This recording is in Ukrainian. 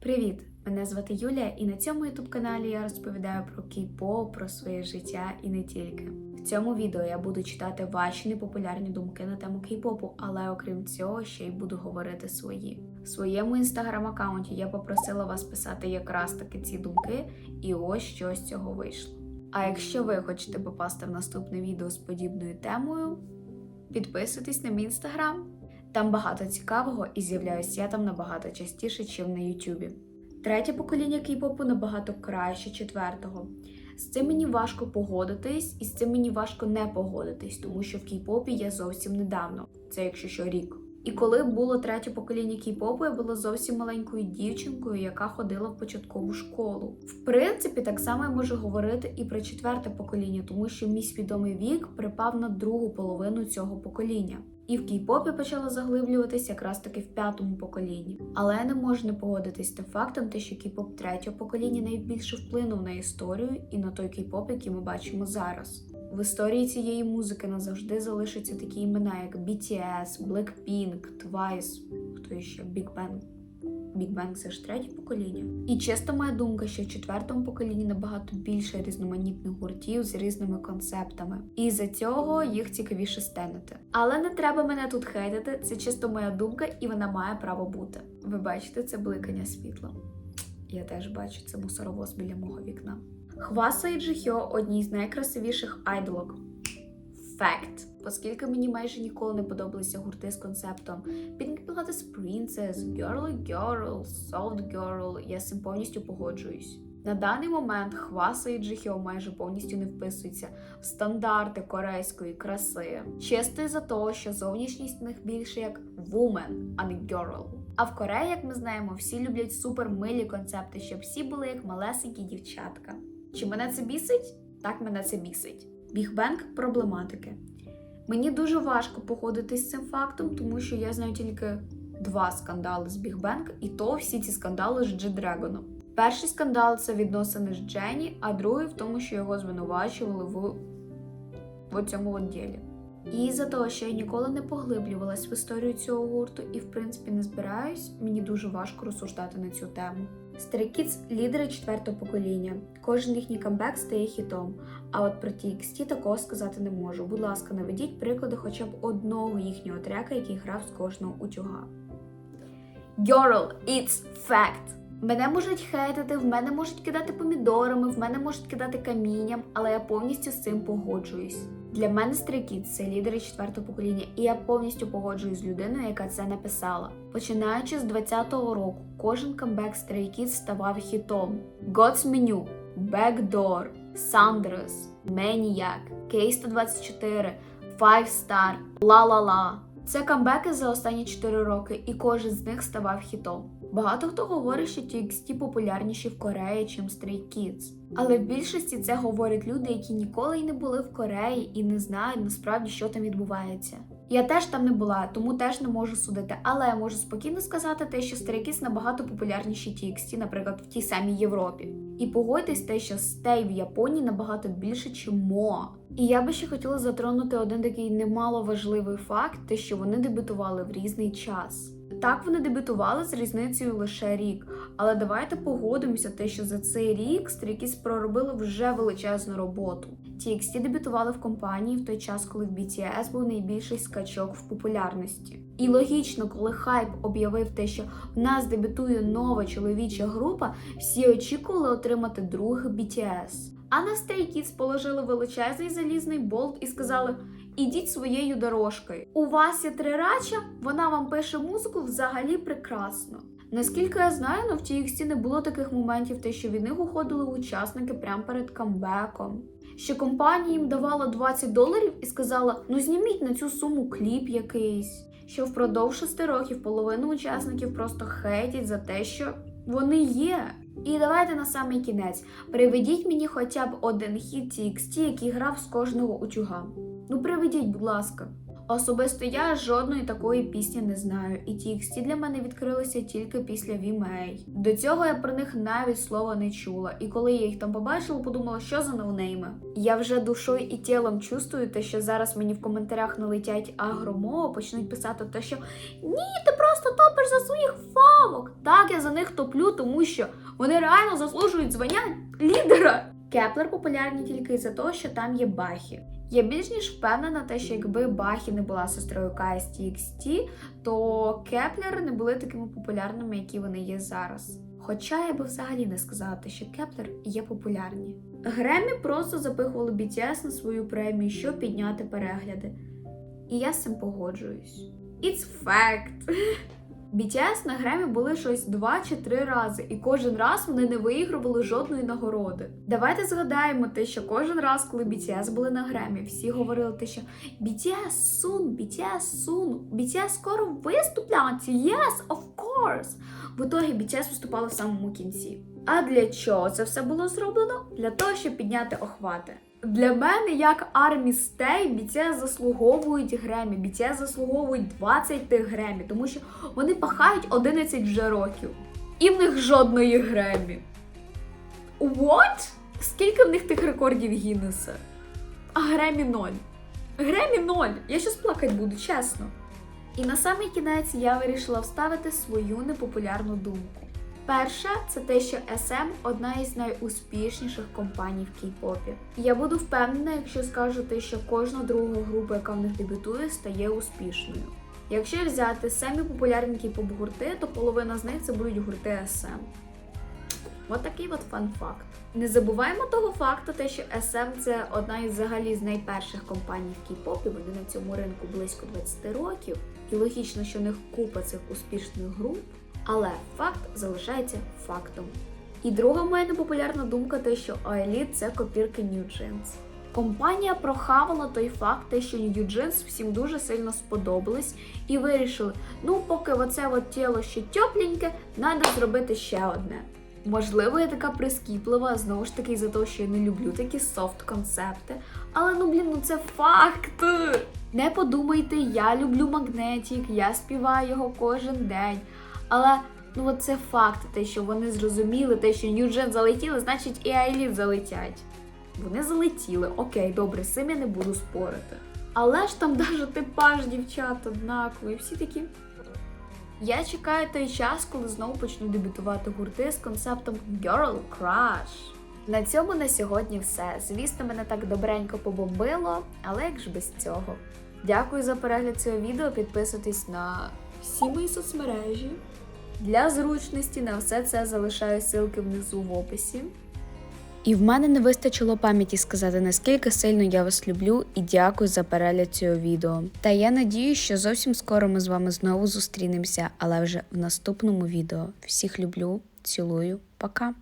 Привіт! Мене звати Юлія, і на цьому youtube каналі я розповідаю про кей-поп, про своє життя і не тільки. В цьому відео я буду читати ваші непопулярні думки на тему кей-попу, але окрім цього, ще й буду говорити свої. В своєму інстаграм-аккаунті я попросила вас писати якраз таки ці думки, і ось що з цього вийшло. А якщо ви хочете попасти в наступне відео з подібною темою, підписуйтесь на мій інстаграм. Там багато цікавого і з'являюся я там набагато частіше, ніж на Ютубі. Третє покоління кей-попу набагато краще четвертого. З цим мені важко погодитись, і з цим мені важко не погодитись, тому що в кей-попі я зовсім недавно, це якщо що рік. І коли було третє покоління кей-попу, я була зовсім маленькою дівчинкою, яка ходила в початкову школу. В принципі, так само я можу говорити і про четверте покоління, тому що мій свідомий вік припав на другу половину цього покоління. І в кей-попі почала заглиблюватись якраз таки в п'ятому поколінні. Але не можу не погодитись з тим фактом, те, що кей-поп третього покоління найбільше вплинув на історію і на той кей-поп, який ми бачимо зараз. В історії цієї музики назавжди залишаться такі імена, як BTS, Blackpink, Twice, хто ще Big Bang. Big Bang це ж третє покоління. І чесно, моя думка, що в четвертому поколінні набагато більше різноманітних гуртів з різними концептами. І за цього їх цікавіше стенити. Але не треба мене тут хейтити, це чисто моя думка, і вона має право бути. Ви бачите це бликання світла? Я теж бачу це мусоровоз біля мого вікна. Хваса і Джихьо одні з найкрасивіших айдолок. Факт. Оскільки мені майже ніколи не подобалися гурти з концептом Pink Pilates Princess, Girly Girl, Soft Girl, я з цим повністю погоджуюсь. На даний момент Хваса і Джихьо майже повністю не вписуються в стандарти корейської краси. Чисто із-за того, що зовнішність в них більше як woman, а не girl. А в Кореї, як ми знаємо, всі люблять супермилі концепти, щоб всі були як малесенькі дівчатка. Чи мене це бісить? Так мене це бісить. Бігбенг проблематики. Мені дуже важко походитись з цим фактом, тому що я знаю тільки два скандали з Бігбенг, і то всі ці скандали з G-Dragon. Перший скандал це відносини з Дженні, а другий в тому, що його звинувачували в, в цьому от ділі. І за того, що я ніколи не поглиблювалась в історію цього гурту і, в принципі, не збираюсь, мені дуже важко розсуждати на цю тему. Stray Kids – лідери четвертого покоління. Кожен їхній камбек стає хітом. А от про TXT такого сказати не можу. Будь ласка, наведіть приклади хоча б одного їхнього трека, який грав з кожного утюга. Girl, it's fact! Мене можуть хейтити, в мене можуть кидати помідорами, в мене можуть кидати камінням, але я повністю з цим погоджуюсь. Для мене Stray – це лідери четвертого покоління, і я повністю погоджуюсь з людиною, яка це написала. Починаючи з 20-го року, кожен камбек Stray ставав хітом: God's Menu, Backdoor, Sanders, Maniac, K124, Five Star, La La La. Це камбеки за останні 4 роки, і кожен з них ставав хітом. Багато хто говорить, що TXT популярніші в Кореї, чим Stray Kids. Але в більшості це говорять люди, які ніколи й не були в Кореї і не знають насправді, що там відбувається. Я теж там не була, тому теж не можу судити, але я можу спокійно сказати те, що Stray Kids набагато популярніші TXT, наприклад, в тій самій Європі. І погодьтесь те, що стей в Японії набагато більше, чим Мо. І я би ще хотіла затронути один такий немало важливий факт, те, що вони дебютували в різний час. Так, вони дебютували з різницею лише рік, але давайте погодимося, те, що за цей рік Stray проробили вже величезну роботу. TXT дебютували в компанії в той час, коли в BTS був найбільший скачок в популярності. І логічно, коли хайп об'явив те, що в нас дебютує нова чоловіча група, всі очікували отримати другий BTS. А на Stray Kids положили величезний залізний болт і сказали: ідіть своєю дорожкою. У вас є трирача, вона вам пише музику взагалі прекрасно. Наскільки я знаю, ну в не було таких моментів, те, що від них уходили учасники прямо перед камбеком. Що компанія їм давала 20 доларів і сказала: ну зніміть на цю суму кліп якийсь. Що впродовж 6 років половину учасників просто хейтять за те, що вони є. І давайте на самий кінець. Приведіть мені хоча б один хіт TXT, який грав з кожного утюга. Ну приведіть, будь ласка. Особисто я жодної такої пісні не знаю, і TXT для мене відкрилися тільки після VMA. До цього я про них навіть слова не чула, і коли я їх там побачила, подумала, що за ноунейми. Я вже душою і тілом чувствую те, що зараз мені в коментарях налетять агромово, почнуть писати те, що ні, ти просто топиш за своїх фавок. Так, я за них топлю, тому що вони реально заслужують звання лідера. Кеплер популярні тільки із-за того, що там є Бахі. Я більш ніж впевнена, те, що якби Бахі не була сестрою Кая з TXT, то Кеплер не були такими популярними, які вони є зараз. Хоча я би взагалі не сказала, що Кеплер є популярні. Гремі просто запихували BTS на свою премію, щоб підняти перегляди. І я з цим погоджуюсь. It's fact. BTS на Гремі були щось два чи три рази, і кожен раз вони не виігрували жодної нагороди. Давайте згадаємо те, що кожен раз, коли BTS були на Гремі, всі говорили те, що BTS soon, BTS soon, BTS скоро виступлять, yes, of course. В ітогі BTS виступали в самому кінці. А для чого це все було зроблено? Для того, щоб підняти охвати. Для мене, як армі стей, BTS заслуговують Гремі. BTS заслуговують 20 тих Гремі, тому що вони пахають 11 вже років. І в них жодної Гремі. What? Скільки в них тих рекордів Гіннеса? А Гремі 0. Гремі 0. Я щас плакати буду, чесно. І на самий кінець я вирішила вставити свою непопулярну думку. Перше, це те, що SM одна із найуспішніших компаній в кей-попі. Я буду впевнена, якщо скажу те, що кожна друга група, яка в них дебютує, стає успішною. Якщо взяти самі популярні кей-поп гурти, то половина з них це будуть гурти SM. От такий от фан-факт. Не забуваємо того факту, те, що SM це одна із взагалі з найперших компаній в кей-попі. Вони на цьому ринку близько 20 років. І логічно, що в них купа цих успішних груп, але факт залишається фактом. І друга моя непопулярна думка, те, що Elite – це копірки New Jeans. Компанія прохавала той факт, те, що New Jeans всім дуже сильно сподобались, і вирішили, ну поки оце от тіло ще тепленьке, треба зробити ще одне. Можливо, я така прискіплива, знову ж таки, за те, що я не люблю такі софт-концепти. Але ну блін, ну це факт. Не подумайте, я люблю магнетік, я співаю його кожен день. Але ну от це факт, те, що вони зрозуміли, те, що Ньюджен залетіли, значить і Айліт залетять. Вони залетіли, окей, добре, з цим я не буду спорити. Але ж там навіть типаж дівчат однакові, всі такі. Я чекаю той час, коли знову почнуть дебютувати гурти з концептом Girl Crush. На цьому на сьогодні все. Звісно, мене так добренько побомбило, але як ж без цього. Дякую за перегляд цього відео. Підписуйтесь на всі мої соцмережі. Для зручності на все це залишаю ссылки внизу в описі. І в мене не вистачило пам'яті сказати, наскільки сильно я вас люблю і дякую за перегляд цього відео. Та я надію, що зовсім скоро ми з вами знову зустрінемося, але вже в наступному відео. Всіх люблю, цілую, пока!